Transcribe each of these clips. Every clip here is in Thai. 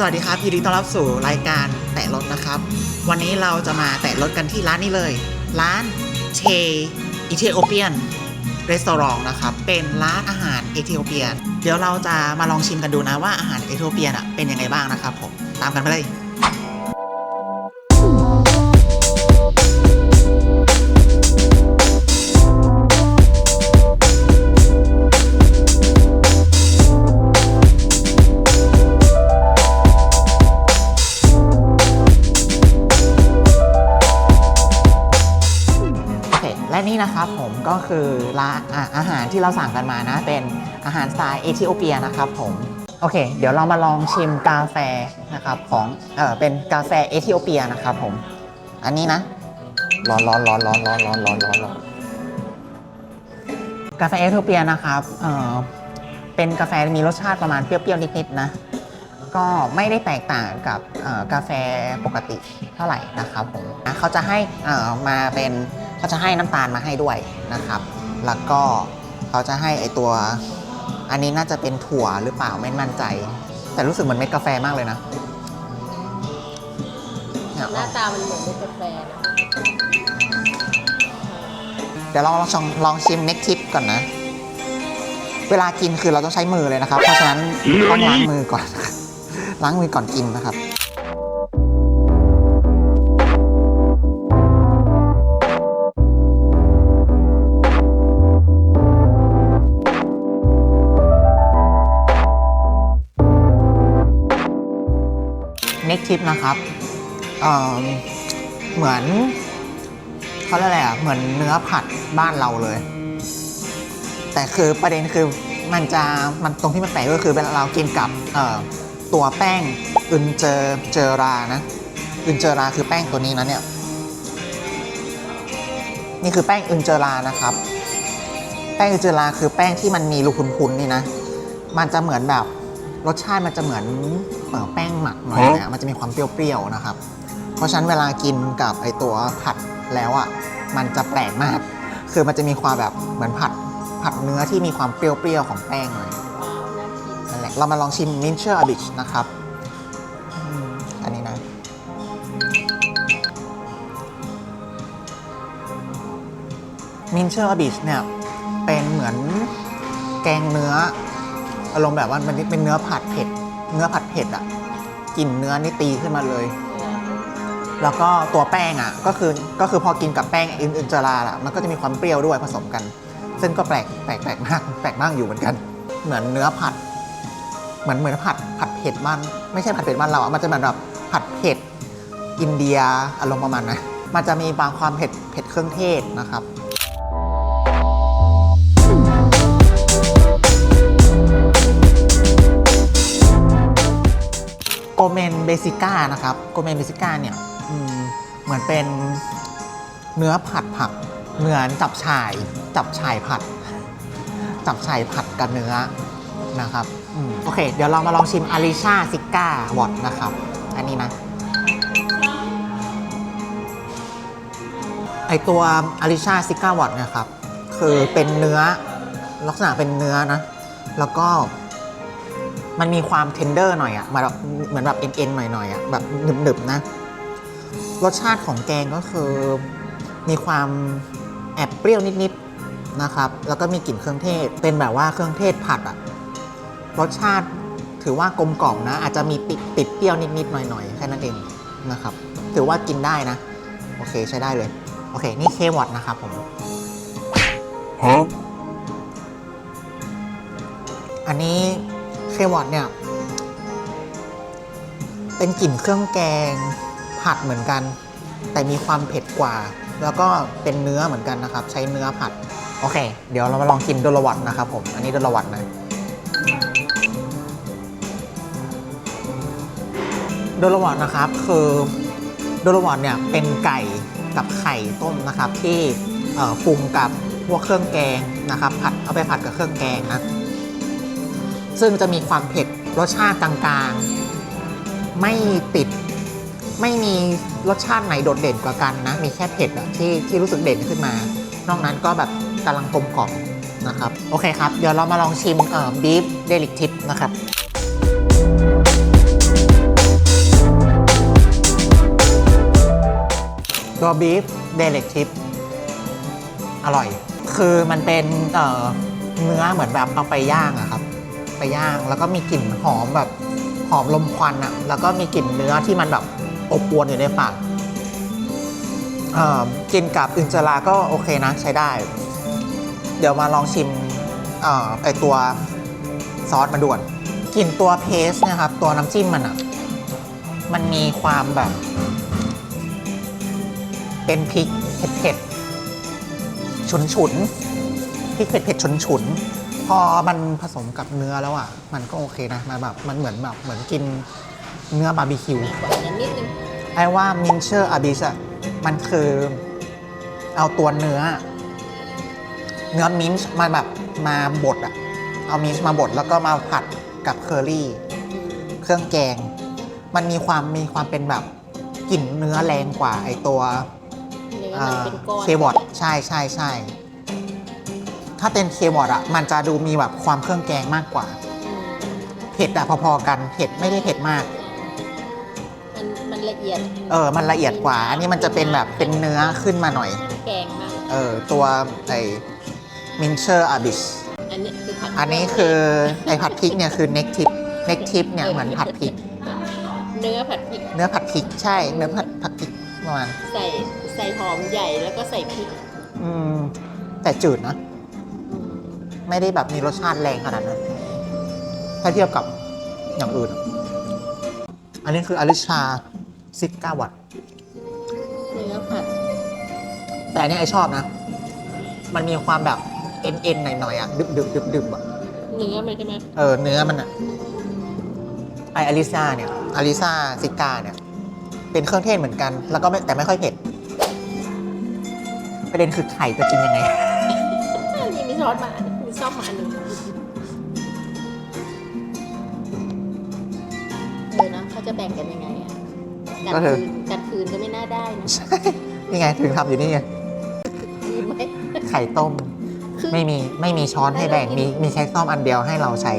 สวัสดีครับยินดีต้อนรับสู่รายการแตะรถนะครับ วันนี้เราจะมาแตะรถกันที่ร้านนี้เลย ร้านเชอิเธโอเปียนรีสอร์ทนะครับ เป็นร้านอาหารเอธิโอเปียเดี๋ยวเราจะมาลองชิมกันดูนะว่าอาหารเอธิโอเปียนอะเป็นยังไงบ้างนะครับผม ตามกันไปเลย คือร้านอะอาหารที่เราสั่งกันมานะ เป็นอาหารสไตล์เอธิโอเปียนะครับผมโอเค เดี๋ยวเรามาลองชิมกาแฟนะครับของเออเป็นกาแฟเอธิโอเปียนะครับผม อันนี้นะร้อนร้อนร้อนร้อนร้อนร้อนร้อนร้อนกาแฟเอธิโอเปียนะครับเออเป็นกาแฟมีรสชาติประมาณเปรี้ยวๆนิดๆนะก็ไม่ได้แตกต่างกับกาแฟปกติเท่าไหร่นะครับผมเขาจะให้อ่อมาเป็น เขาจะให้น้ำตาลมาให้ด้วยนะครับ แล้วก็เขาจะให้ไอตัวอันนี้น่าจะเป็นถั่วหรือเปล่าไม่มั่นใจ แต่รู้สึกเหมือนเม็ดกาแฟมากเลยนะเนี่ยหน้าตามันเหมือนเป็นกาแฟนะเดี๋ยวเราลองชองลองชิมเน็กทิปก่อนนะ เวลากินคือเราต้องใช้มือเลยนะครับ เพราะฉะนั้นต้องล้างมือก่อน ล้างมือก่อนกินนะครับ เน็กทิปนะครับเอิ่มเหมือนเขาเรียกอะไรอะเหมือนเนื้อผัดบ้านเราเลย แต่คือประเด็นคือมันจะมันตรงที่มันแปลกก็คือเวลาเรากินกับเอ่อตัวแป้งอึนเจอเจอรานะอึนเจอราคือแป้งตัวนี้นะเนี่ยนี่คือแป้งอึนเจอรานะครับ แป้งอึนเจอราคือแป้งที่มันมีรูพุนๆนี่นะ มันจะเหมือนแบบรสชาติมันจะเหมือน แป้งหมักหน่อยนะมันจะมีความเปรี้ยวๆนะครับ เพราะฉะนั้นเวลากินกับไอตัวผัดแล้วอะมันจะแปลกมาก คือมันจะมีความแบบเหมือนผัดผัดเนื้อที่มีความเปรี้ยวๆของแป้งหน่อยว้าวน่ากินนั่นแหละเรามาลองชิมมินเชอร์อบิชนะครับอืมอันนี้นะมินเชอร์อบิชเนี่ยเป็นเหมือนแกงเนื้ออารมณ์แบบว่ามันเป็นเนื้อผัดเผ็ด เนื้อผัดเผ็ดอะกลิ่นเนื้อนี่ตีขึ้นมาเลย แล้วก็ตัวแป้งอะก็คือก็คือพอกินกับแป้งอื่นๆจาราละมันก็จะมีความเปรี้ยวด้วยผสมกัน ซึ่งก็แปลกแปลกแปลกมากแปลกมากอยู่เหมือนกัน เหมือนเนื้อผัด เหมือนเหมือนผัดผัดเผ็ดมันไม่ใช่ผัดเผ็ดมันเราอะมันจะเหมือนแบบผัดเผ็ดอินเดียอารมณ์ประมาณนะมันจะมีบางความเผ็ดเผ็ดเครื่องเทศนะครับ เมนเบซิก้านะครับโกเมนเบซิก้าเนี่ยเหมือนเป็นเนื้อผัดผักเนื้อจับฉ่ายจับฉ่ายผัด จับฉ่ายผัดกับเนื้อนะครับอโอเค เดี๋ยวเรามาลองชิมอาริชาซิก้าวอตนะครับ อันนี้นะไอตัวอาริชาซิก้าวอตเนี่ยครับ คือเป็นเนื้อลักษณะเป็นเนื้อนะ แล้วก็มันมีความเทนเดอร์หน่อยอะมาแบบ เหมือนแบบเอ็นๆหน่อยๆอะแบบหนึบๆนะ รสชาติของแกงก็คือมีความแอบเปรี้ยวนิดๆนะครับ แล้วก็มีกลิ่นเครื่องเทศ เป็นแบบว่าเครื่องเทศผัดอะรสชาติถือว่ากลมกล่อมนะ อาจจะมีติดติดเปรี้ยวนิดๆหน่อยๆแค่นั้นเองนะครับ ถือว่ากินได้นะ โอเคใช้ได้เลย โอเค นี่เควอตนะครับผม Huh? อันนี้เควอตเนี่ย เป็นกลิ่นเครื่องแกงผัดเหมือนกัน แต่มีความเผ็ดกว่า แล้วก็เป็นเนื้อเหมือนกันนะครับ ใช้เนื้อผัด โอเค เดี๋ยวเรามาลองกินโดลวัตนะครับผม อันนี้โดลวัตนะโดลวัตนะครับคือโดลวัตเนี่ยเป็นไก่กับไข่ต้มนะครับที่ปรุงกับพวกเครื่องแกงนะครับ ผัดเอาไปผัดกับเครื่องแกงนะซึ่งจะมีความเผ็ดรสชาติกลางๆ ไม่ติดไม่มีรสชาติไหนโดดเด่นกว่ากันนะ มีแค่เผ็ดที่ที่รู้สึกเด่นขึ้นมา นอกนั้นก็แบบกำลังกลมกล่อมนะครับ โอเคครับ เดี๋ยวเรามาลองชิมเอ่อบีฟเดลิกทิปนะครับตัวบีฟเดลิกทิปอร่อย คือมันเป็นเอ่อเนื้อเหมือนแบบเอาไปย่างอะครับ ไปย่างแล้วก็มีกลิ่นหอมแบบ หอมลมควันอะแล้วก็มีกลิ่นเนื้อที่มันแบบอบอวนอยู่ในปากอ่อกินกับอึนจาราก็โอเคนะใช้ได้ เดี๋ยวมาลองชิมอ่อไอตัวซอสมาด่วนกลิ่นตัวเพสนะครับ ตัวน้ำจิ้มมันอะมันมีความแบบ เป็นพริกเผ็ดๆฉุนๆพริกเผ็ดๆฉุนๆ พอมันผสมกับเนื้อแล้วอะ มันก็โอเคนะ มันแบบมันเหมือนแบบเหมือนกินเนื้อบาร์บีคิวมากกว่านั้นนิดนึงไอ้ว่ามินเชอร์อาบิชอะมันคือเอาตัวเนื้อ เนื้อมินช์มาแบบมาบดอะเอามินช์มาบดแล้วก็มาผัดกับเคอรี่ เครื่องแกง มันมีความมีความเป็นแบบกลิ่นเนื้อแรงกว่าไอตัวเนื้อมันเป็นก้อนเควอตใช่ใช่ใช่ ถ้าเป็นเควอตอะมันจะดูมีแบบความเครื่องแกงมากกว่าอืมเผ็ดอะพอๆกันเผ็ดไม่ได้เผ็ดมาก มันมันละเอียดเออ มันละเอียดกว่า อันนี้มันจะเป็นแบบเป็นเนื้อขึ้นมาหน่อย แกงมาก เออ ตัวไอมินเชอร์อาบิชอันนี้คือผัดอันนี้คือไอผัดพริกเนี่ยคือเน็กทิปเน็กทิปเนี่ยเหมือนผัดพริก เนื้อผัดพริก เนื้อผัดพริกใช่ เนื้อผัดผัดพริกประมาณใส่ใส่หอมใหญ่แล้วก็ใส่พริก อืม แต่จืดนะอืม ไม่ได้แบบมีรสชาติแรงขนาดนั้น ถ้าเทียบกับอย่างอื่น อันนี้คืออลิชาซิกก้าวัตต์เนื้อผัด แต่อันนี้ไอชอบนะ มันมีความแบบเอ็นเอ็นหน่อยๆอะดึบดึบดึบดึบอะเนื้อมันใช่ไหมเออเนื้อมันอะไออลิซาเนี่ยอลิซาซิก้าเนี่ย เป็นเครื่องเทศเหมือนกัน แล้วก็ไม่แต่ไม่ค่อยเผ็ดประเด็นคือไข่จะกินยังไงอันนี้มีซอสมาอันนี้มีซ อสมาอันหนึ่งเออนะเขาจะแบ่งกันยังไงอะกัดก็คืคือนกัดคืนก็ไม่น่าได้นะใช่นี่ไงถึงทำอยู่นี่ไงดีไหมไข่ต้ม คือไม่มีไม่มีช้อนให้แบ่งมีมีใช้ซ่อมอันเดียวให้เราใช้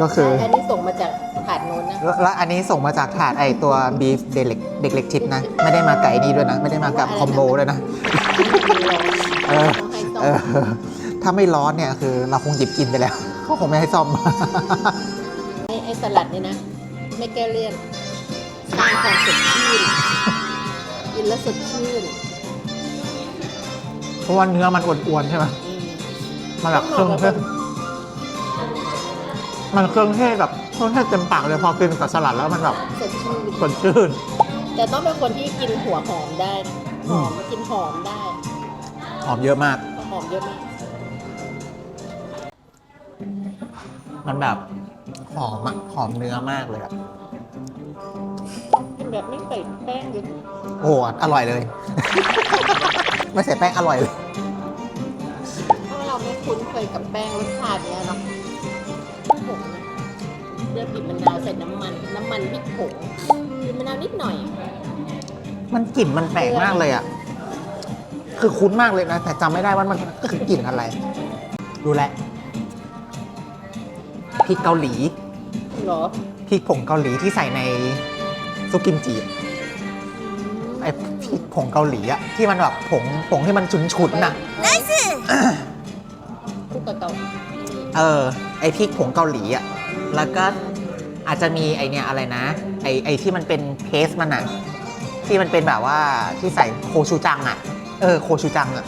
ก็คืออันนี้ส่งมาจากถาดโน้นนะแล้วแล้วอันนี้ส่งมาจากถาดไอตัวบีฟเด็กเล็กเด็กเล็กทิปนะ ไม่ได้มาไก่นี้ด้วยนะ ไม่ได้มากับคอมโบด้วยนะ เออ ต้องให้ต้เอมอ ถ้าไม่ร้อนเนี่ยคือเราคงหยิบกินไปแล้วเขาคงไม่ให้ซ่อม ไอ้ไอ้สลัดเนี่ยนะ ไม่แก้เลี่ยนสร้างความสดชื่นกินแล้วสดชื่นเพราะว่าเนื้อมันอ้วนๆใช่ไหมอืมมันแบบเครื่องเทศมันเครื่องเทศแบบเครื่องเทศเต็มปากเลยพอกินกับสลัดแล้วมันแบบสดชื่น สดชื่น แต่ต้องเป็นคนที่กินหัวหอมได้นะหอมกินหอมได้ หอมเยอะมากเพราะหอมเยอะมาก มันแบบหอมอะหอมเนื้อมากเลยอะกินแบบไม่ใส่แป้งเยอะโอ้โหอร่อยเลย ไม่ใส่แป้งอร่อยเลย เพราะเราไม่คุ้นเคยกับแป้งรสชาติเนี้ยเนาะไม่ผงนะเลือกบีบมะนาวใส่น้ำมัน น้ำมันพริกผงบีบมะนาวนิดหน่อย มันกลิ่นมันแปลกมากเลยอะคือคุ้นมากเลยนะ แต่จำไม่ได้ว่ามันคือกลิ่นอะไร ดูแลวพ ริกเกาหลีเหรอพริกผงเกาหลีที่ใส่ในซุปกิมจิอะไอพริกผงเกาหลีอะที่มันแบบผงผงที่มันฉุนๆน่ะคู่กับเกาเออ ไอพริกผงเกาหลีอะแล้วก็อาจจะมีไอเนี่ยอะไรนะ ไอไอที่มันเป็นเพสมันอะที่มันเป็นแบบว่าที่ใส่โคชูจังอะเออโคชูจังอะ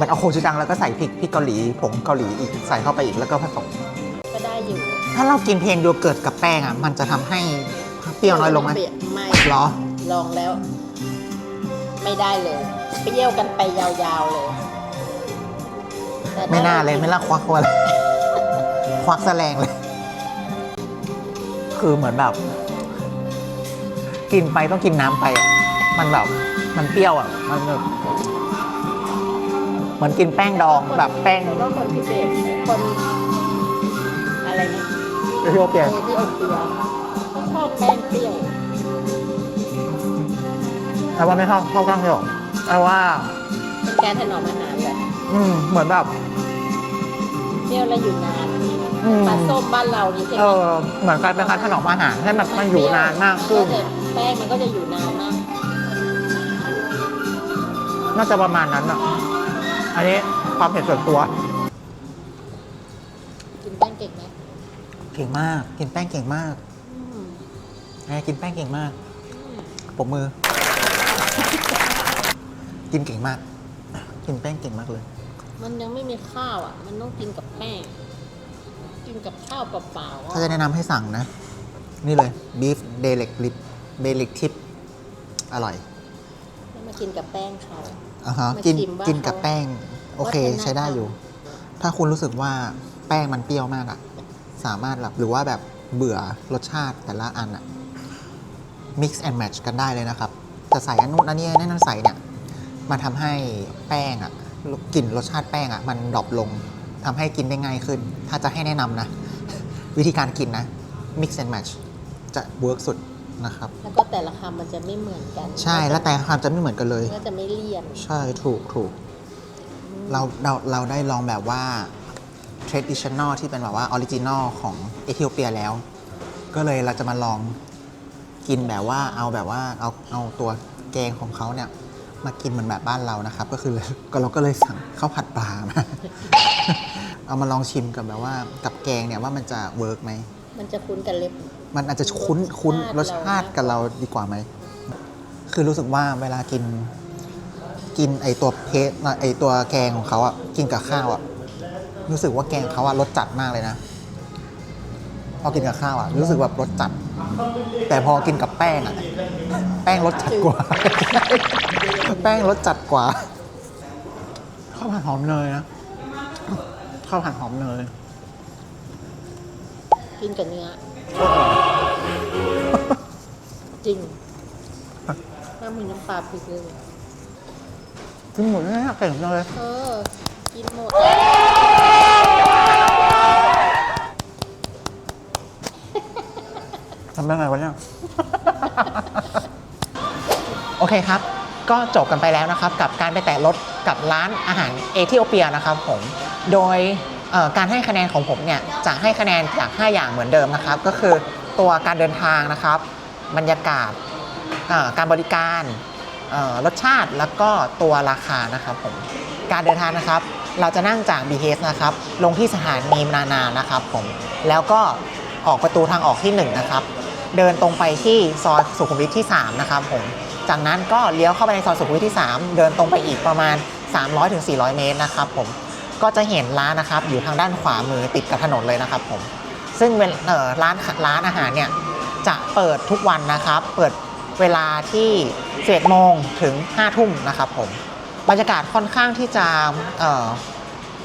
มันเอาโคชูจังแล้วก็ใส่พริกพริกเกาหลี ผงเกาหลีอีกใส่เข้าไปอีกแล้วก็ผสมก็ได้อยู่ ถ้าเรากินเพนโยเกิร์ตกับแป้งอะมันจะทำให้เปรี้ยวน้อยลงไหมไม่เหรอ ลองแล้ว ไม่ได้เลยเปรี้ยวกันไปยาวๆเลยแต่ถ้ไม่น่าเลยไม่น่าควักว่าเลยควักแสลงเลย คือเหมือนแบบ กินไปต้องกินน้ำไปอะมันแบบมันเปรี้ยวอะมันแบบเหมือนกินแป้งดองแบบแป้ง แล้วก็คนพิเศษคนอะไรนะ เปรี้ยวเปรี้ยวเอที่อบเปรี้ยวเขาชอบแป้งเปรี้ยวแต่ว่าไม่ชอบชอบข้างเดียวแต่ว่าเป็นการถนอมอาหารแบบอืมเหมือนแบบเปรี้ยวแล้วอยู่นานอืมปลาส้มบ้านเรานี่ใช่ไหเอมอเหมือนการเป็นการถนอมอาหารให้มันมันอยู่นานมากขึ้นก็จะแป้งมันก็จะอยู่นานมากน่าจะประมาณนั้นอะ อันนี้ความเผ็ดส่วนตัว เก่งมาก กินแป้งเก่งมากอืมแหมกินแป้งเก่งมากอืมปมมือ กินเก่งมาก กินแป้งเก่งมากเลย มันยังไม่มีข้าวอะ มันต้องกินกับแป้ง กินกับข้าวเปล่าๆถ้าจะอะแนะนำให้สั่งนะ นี่เลย beef d e l i c lip d e l i c tip อร่อยแล้วมากินกับแป้งเขาอ่าฮะมากินชิมว่ากินกับเขาแป้ง โอเควัฒนธรรมใช้ได้อยู่ ถ้าคุณรู้สึกว่าแป้งมันเปรี้ยวมากอะ สามารถแบบหรือว่าแบบเบื่อรสชาติแต่ละอันอะ mix and match กันได้เลยนะครับ จะใส่อันนู้นอันนี้นั่นใส่เนี่ยมาทำให้แป้งอะกลิ่นรสชาติแป้งอะมันดรอปลงทำให้กินได้ง่ายขึ้น ถ้าจะให้แนะนำนะ วิธีการกินนะ mix and match จะเวิร์กสุดนะครับ แล้วก็แต่ละคำมันจะไม่เหมือนกัน ใช่แล้วแต่ความจะไม่เหมือนกันเลยก็จะไม่เลี่ยน ใช่ถูกถูกเราเราเราได้ลองแบบว่า traditional ที่เป็นแบบว่า original ของเอธิโอเปียแล้ว ก็เลยเราจะมาลองกินแบบว่าเอาแบบว่าเอาเอาตัวแกงของเขาเนี่ยมากินเหมือนแบบบ้านเรานะครับ ก็คือก็เราก็เลยสั่งข้าวผัดปลามาเอามาลองชิมกับแบบว่ากับแกงเนี่ยว่ามันจะเวิร์กไหมมันจะคุ้นกับเล็บ มันอาจจะคุ้นคุ้นรรสสชาชาติติกับเราดีกว่าไหม คือรู้สึกว่าเวลากิน กินไอตัวเพสไอตัวแกงของเขาอะกินกับข้าวอะ รู้สึกว่าแกงเขาอะรสจัดมากเลยนะ พอกินกับข้าวอะรู้สึกแบบรสจัด แต่พอกินกับแป้งอะแป้งรสจัดกว่า แป้งรสจัดกว่าข้าวผัดหอมเนยนะข้าวผัดหอมเนยกินกับเนื้อจริงถ้ามีน้ำปลาพริกเลยกินหมดเลยอะเก่งจังเลยเออกินหมดำได้ไงวะเนี่ย โอเคครับ ก็จบกันไปแล้วนะครับ กับการไปแตะรถกับร้านอาหารเอธิโอเปียนะครับผม โดยเอ่อการให้คะแนนของผมเนี่ยจะให้คะแนนจาก 5 อย่างเหมือนเดิมนะครับ ก็คือตัวการเดินทางนะครับ บรรยากาศเอ่อการบริการเอ่อรสชาติแล้วก็ตัวราคานะครับผม การเดินทางนะครับ เราจะนั่งจาก BTS นะครับ ลงที่สถานีนานานะครับผม แล้วก็ออกประตูทางออกที่ 1 นะครับ เดินตรงไปที่ซอยสุขุมวิทที่ 3 นะครับผม จากนั้นก็เลี้ยวเข้าไปในซอยสุขุมวิทที่ 3 เดินตรงไปอีกประมาณ 300-400 เมตรนะครับผม ก็จะเห็นร้านนะครับอยู่ทางด้านขวามือติดกับถนนเลยนะครับผม ซึ่งเวลเร้านร้านอาหารเนี่ยจะเปิดทุกวันนะครับ เปิดเวลาที่ 11โมงถึง 5 ทุ่มนะครับผม บรรยากาศค่อนข้างที่จะ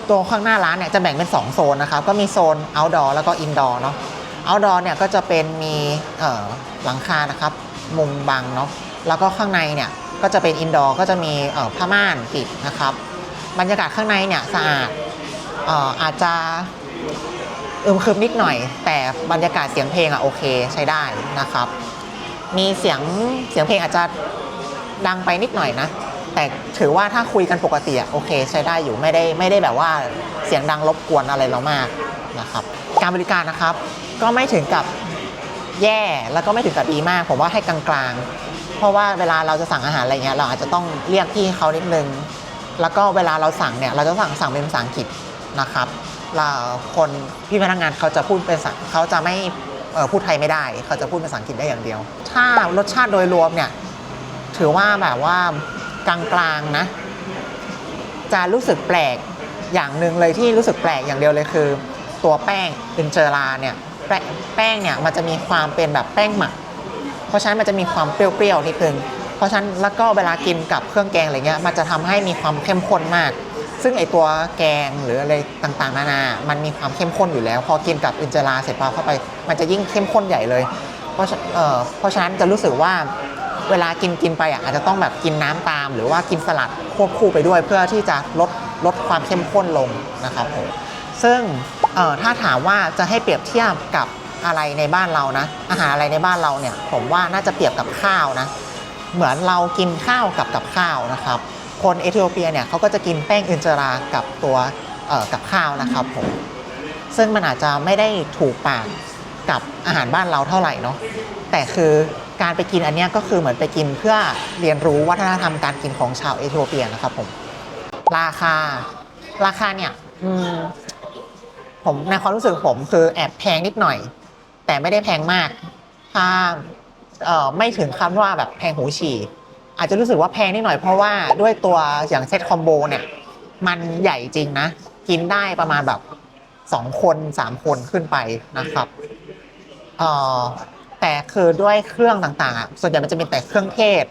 ตัวข้างหน้าร้านเนี่ยจะแบ่งเป็น 2 โซนนะครับ ก็มีโซน outdoor แล้วก็ indoor เนาะ outdoor เนี่ยก็จะเป็นมีหลังคานะครับมุมบังเนาะแล้วก็ข้างในเนี่ยก็จะเป็น indoor ก็จะมีผ้าม่านปิดนะครับ บรรยากาศข้างในเนี่ยสะอาดเอ่ออาจจะอึมครึมนิดหน่อย แต่บรรยากาศเสียงเพลงอะโอเคใช้ได้นะครับ มีเสียงเสียงเพลงอาจจะดังไปนิดหน่อยนะ แต่ถือว่าถ้าคุยกันปกติอะโอเคใช้ได้อยู่ไม่ได้ไม่ได้แบบว่าเสียงดังรบกวนอะไรเรามากนะครับ การบริการนะครับ ก็ไม่ถึงกับแย่แล้วก็ไม่ถึงกับดีมาก ผมว่าให้กลางๆ เพราะว่าเวลาเราจะสั่งอาหารอะไรเงี้ยเราอาจจะต้องเรียกพี่เขานิดนึง แล้วก็เวลาเราสั่งเนี่ยเราจะสั่งสั่งเป็นภาษาอังกฤษนะครับเราคนพี่พนักงานเขาจะพูดเป็นภาษาเขาจะไม่เอ่อพูดไทยไม่ได้ เขาจะพูดภาษาอังกฤษได้อย่างเดียว ถ้ารสชาติโดยรวมเนี่ยถือว่าแบบว่ากลางๆนะ จะรู้สึกแปลกอย่างหนึ่งเลยที่รู้สึกแปลกอย่างเดียวเลยคือ ตัวแป้งอินเจอราเนี่ย แป้งเนี่ยมันจะมีความเป็นแบบแป้งหมัก เพราะฉะนั้นมันจะมีความเปรี้ยวๆนิดนึงเพราะฉะนั้นแล้วก็เวลากินกับเครื่องแกงอะไรเงี้ยมันจะทำให้มีความเข้มข้นมาก ซึ่งไอตัวแกงหรืออะไรต่างๆ นานา มันมีความเข้มข้นอยู่แล้ว พอกินกับอินจอราเสร็จพอเข้าไป มันจะยิ่งเข้มข้นใหญ่เลย เพราะฉะเอ่อเพราะฉะนั้นจะรู้สึกว่าเวลากินกินไปอะอาจจะต้องแบบกินน้ำตาม หรือว่ากินสลัดควบคู่ไปด้วยเพื่อที่จะลดลดความเข้มข้นลงนะครับผม ซึ่งถ้าถามว่าจะให้เปรียบเทียบกับอะไรในบ้านเรานะ อาหารอะไรในบ้านเราเนี่ย ผมว่าน่าจะเปรียบกับข้าวนะ เหมือนเรากินข้าวกับกับข้าวนะครับ คนเอธิโอเปียเนี่ยเขาก็จะกินแป้งอินเจรากับตัวกับข้าวนะครับผม ซึ่งมันอาจจะไม่ได้ถูกปากกับอาหารบ้านเราเท่าไหร่เนาะ แต่คือการไปกินอันนี้ก็คือเหมือนไปกินเพื่อเรียนรู้วัฒนธรรมการกินของชาวเอธิโอเปียนะครับผม ราคา ราคาเนี่ย ผมในความรู้สึกผมคือแอบแพงนิดหน่อย แต่ไม่ได้แพงมากถ้าเอ่อไม่ถึงคำว่าแบบแพงหูฉี่อาจจะรู้สึกว่าแพงนิดหน่อยเพราะว่าด้วยตัวอย่างเซตคอมโบเนี่ย มันใหญ่จริงนะ กินได้ประมาณแบบสองคนสามคนขึ้นไปนะครับเอ่อแต่คือด้วยเครื่องต่างๆอะส่วนใหญ่มันจะมีแต่เครื่องเทศ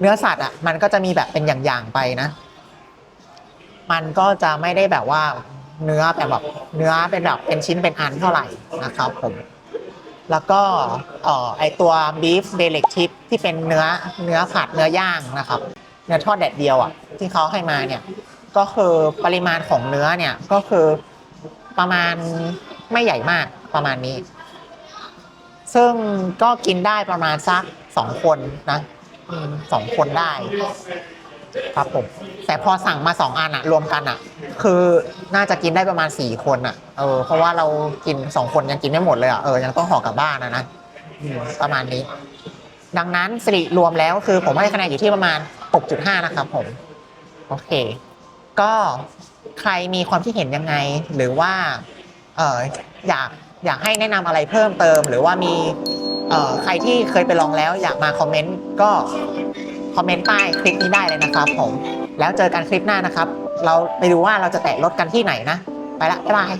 เนื้อสัตว์อะมันก็จะมีแบบเป็นอย่างๆไปนะ มันก็จะไม่ได้แบบว่า เนื้อแบบแบบเนื้อเป็นแบบเป็นชิ้นเป็นอันเท่าไหร่นะครับผมแล้วก็เอ่อไอตัว beef d e l i c tip ที่เป็นเนื้อเนื้อผัดเนื้อย่างนะครับ เนื้อทอดแดดเดียวอะที่เขาให้มาเนี่ยก็คือปริมาณของเนื้อเนี่ยก็คือประมาณไม่ใหญ่มากประมาณนี้ ซึ่งก็กินได้ประมาณสักสองคนนะสองคนได้ ครับผม แต่พอสั่งมาสองอันอะรวมกันอะคือน่าจะกินได้ประมาณสี่คนอะเออเพราะว่าเรากินสองคนยังกินไม่หมดเลยอะเออยังต้องห่อกลับบ้านอะนะอืมประมาณนี้ ดังนั้นสิริรวมแล้วคือผมให้คะแนนอยู่ที่ประมาณ 6.5 นะครับผม โอเค ก็ใครมีความคิดเห็นยังไง หรือว่าเอออยากอยากให้แนะนำอะไรเพิ่มเติม หรือว่ามีเออใครที่เคยไปลองแล้วอยากมาคอมเมนต์ก็ คอมเมนต์ใต้คลิปนี้ได้เลยนะครับผม แล้วเจอกันคลิปหน้านะครับ เราไปดูว่าเราจะแตะรถกันที่ไหนนะ ไปละบ๊ายบาย